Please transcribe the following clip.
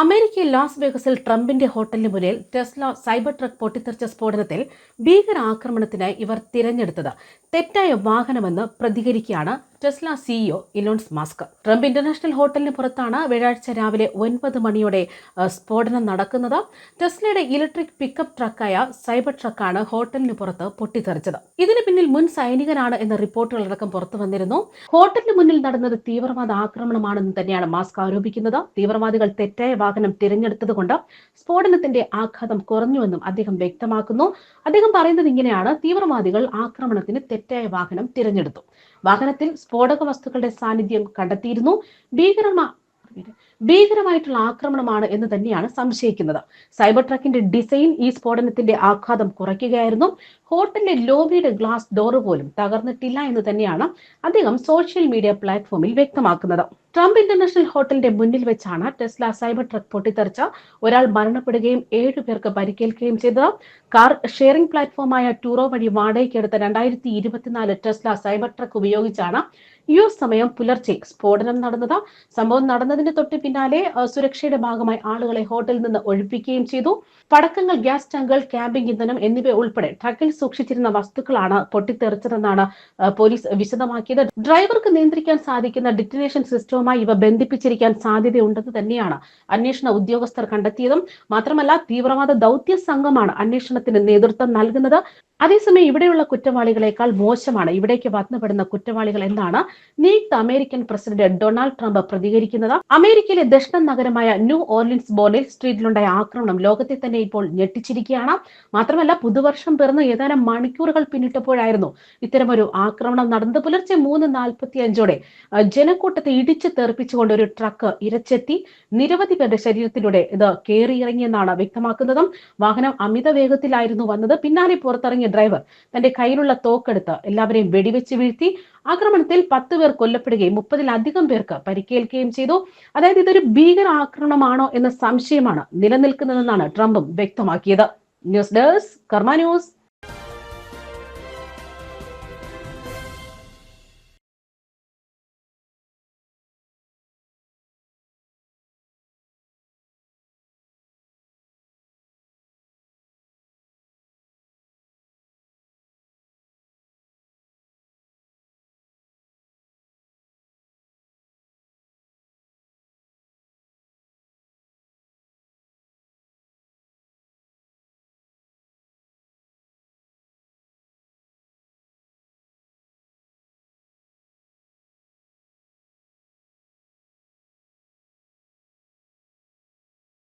അമേരിക്കയിൽ ലാസ് വേഗസിൽ ട്രംപിന്റെ ഹോട്ടലിന് മുന്നിൽ ടെസ്ല സൈബർ ട്രക്ക് പൊട്ടിത്തെറിച്ച സ്ഫോടനത്തിൽ ഭീകരാക്രമണത്തിനായി ഇവർ തിരഞ്ഞെടുത്തത് തെറ്റായ വാഹനമെന്ന് പ്രതികരിക്കുകയാണ് Tesla CEO Elon's Musk. Trump International ഹോട്ടലിന് പുറത്താണ് വ്യാഴാഴ്ച രാവിലെ ഒൻപത് മണിയോടെ സ്ഫോടനം നടക്കുന്നത്. ടെസ്ലയുടെ ഇലക്ട്രിക് പിക്കപ്പ് ട്രക്കായ സൈബർ ട്രക്കാണ് ഹോട്ടലിന് പുറത്ത് പൊട്ടിത്തെറിച്ചത്. ഇതിന് പിന്നിൽ മുൻ സൈനികനാണ് എന്ന റിപ്പോർട്ടുകളടക്കം പുറത്തു വന്നിരുന്നു. ഹോട്ടലിന് മുന്നിൽ നടന്നത് തീവ്രവാദ ആക്രമണമാണെന്ന് തന്നെയാണ് മാസ്ക് ആരോപിക്കുന്നത്. തീവ്രവാദികൾ തെറ്റായ വാഹനം തിരഞ്ഞെടുത്തതുകൊണ്ട് സ്ഫോടനത്തിന്റെ ആഘാതം കുറഞ്ഞുവെന്നും അദ്ദേഹം വ്യക്തമാക്കുന്നു. അദ്ദേഹം പറയുന്നത് ഇങ്ങനെയാണ്. തീവ്രവാദികൾ ആക്രമണത്തിന് തെറ്റായ വാഹനം തിരഞ്ഞെടുത്തു. വാഹനത്തിൽ സ്ഫോടക വസ്തുക്കളുടെ സാന്നിധ്യം കണ്ടെത്തിയിരുന്നു. ഭീകരമാ ഭീകരമായിട്ടുള്ള ആക്രമണമാണ് എന്ന് തന്നെയാണ് സംശയിക്കുന്നത്. സൈബർ ട്രക്കിന്റെ ഡിസൈൻ ഈ സ്ഫോടനത്തിന്റെ ആഘാതം കുറയ്ക്കുകയായിരുന്നു. ഹോട്ടലിലെ ലോബിയുടെ ഗ്ലാസ് ഡോറ് പോലും തകർന്നിട്ടില്ല എന്ന് തന്നെയാണ് അദ്ദേഹം സോഷ്യൽ മീഡിയ പ്ലാറ്റ്ഫോമിൽ വ്യക്തമാക്കുന്നത്. ട്രംപ് ഇന്റർനാഷണൽ ഹോട്ടലിന്റെ മുന്നിൽ വെച്ചാണ് ടെസ്ല സൈബർ ട്രക്ക് പൊട്ടിത്തെറിച്ച ഒരാൾ മരണപ്പെടുകയും ഏഴു പേർക്ക് പരിക്കേൽക്കുകയും ചെയ്തത്. കാർ ഷെയറിംഗ് പ്ലാറ്റ്ഫോമായ ടൂറോ വഴി വാടകയ്ക്കെടുത്ത രണ്ടായിരത്തി ഇരുപത്തിനാല് ടെസ്ല സൈബർ ട്രക്ക് ഉപയോഗിച്ചാണ് യു എസ് സമയം പുലർച്ചെ സ്ഫോടനം നടന്നത്. സംഭവം നടന്നതിന് തൊട്ട് പിന്നാലെ സുരക്ഷയുടെ ഭാഗമായി ആളുകളെ ഹോട്ടലിൽ നിന്ന് ഒഴിപ്പിക്കുകയും ചെയ്തു. പടക്കങ്ങൾ ഗ്യാസ് ടാങ്കുകൾ ക്യാമ്പിംഗ് ഇന്ധനം എന്നിവ ഉൾപ്പെടെ ട്രക്കിൽ സൂക്ഷിച്ചിരുന്ന വസ്തുക്കളാണ് പൊട്ടിത്തെറിച്ചതെന്നാണ് പോലീസ് വിശദമാക്കിയത്. ഡ്രൈവർക്ക് നിയന്ത്രിക്കാൻ സാധിക്കുന്ന ഡിറ്റനേഷൻ സിസ്റ്റവുമായി ഇവ ബന്ധിപ്പിച്ചിരിക്കാൻ സാധ്യതയുണ്ടെന്ന് തന്നെയാണ് അന്വേഷണ ഉദ്യോഗസ്ഥർ കണ്ടെത്തിയതും. മാത്രമല്ല തീവ്രവാദ ദൗത്യ സംഘമാണ് അന്വേഷണത്തിന് നേതൃത്വം നൽകുന്നത്. അതേസമയം ഇവിടെയുള്ള കുറ്റവാളികളെക്കാൾ മോശമാണ് ഇവിടേക്ക് വന്നുപെടുന്ന കുറ്റവാളികൾ എന്നാണ് നിയുക്ത അമേരിക്കൻ പ്രസിഡന്റ് ഡൊണാൾഡ് ട്രംപ് പ്രതികരിക്കുന്നത്. അമേരിക്കയിലെ ദക്ഷിണ നഗരമായ ന്യൂ ഓർലിൻസ് ബോർഡിൽ സ്ട്രീറ്റിലുണ്ടായ ആക്രമണം ലോകത്തെ തന്നെ ഇപ്പോൾ ഞെട്ടിച്ചിരിക്കുകയാണ്. മാത്രമല്ല പുതുവർഷം പിറന്ന് ഏതാനും മണിക്കൂറുകൾ പിന്നിട്ടപ്പോഴായിരുന്നു ഇത്തരമൊരു ആക്രമണം നടന്നത്. പുലർച്ചെ മൂന്ന് നാൽപ്പത്തി അഞ്ചോടെ ജനക്കൂട്ടത്തെ ഇടിച്ചു തെറിപ്പിച്ചുകൊണ്ട് ഒരു ട്രക്ക് ഇരച്ചെത്തി. നിരവധി പേരുടെ ശരീരത്തിലൂടെ ഇത് കയറിയിറങ്ങിയെന്നാണ് വ്യക്തമാക്കുന്നതും. വാഹനം അമിത വേഗത്തിലായിരുന്നു വന്നത്. പിന്നാലെ പുറത്തിറങ്ങിയ ഡ്രൈവർ തന്റെ കയ്യിലുള്ള തോക്കെടുത്ത് എല്ലാവരെയും വെടിവെച്ച് വീഴ്ത്തി ആക്രമണത്തിൽ പത്ത് പേർ കൊല്ലപ്പെടുകയും മുപ്പതിലധികം പേർക്ക് പരിക്കേൽക്കുകയും ചെയ്തു. അതായത് ഇതൊരു ഭീകര ആക്രമണമാണോ എന്ന സംശയമാണ് നിലനിൽക്കുന്നതെന്നാണ് ട്രംപും വ്യക്തമാക്കിയത്. News desk Karma news.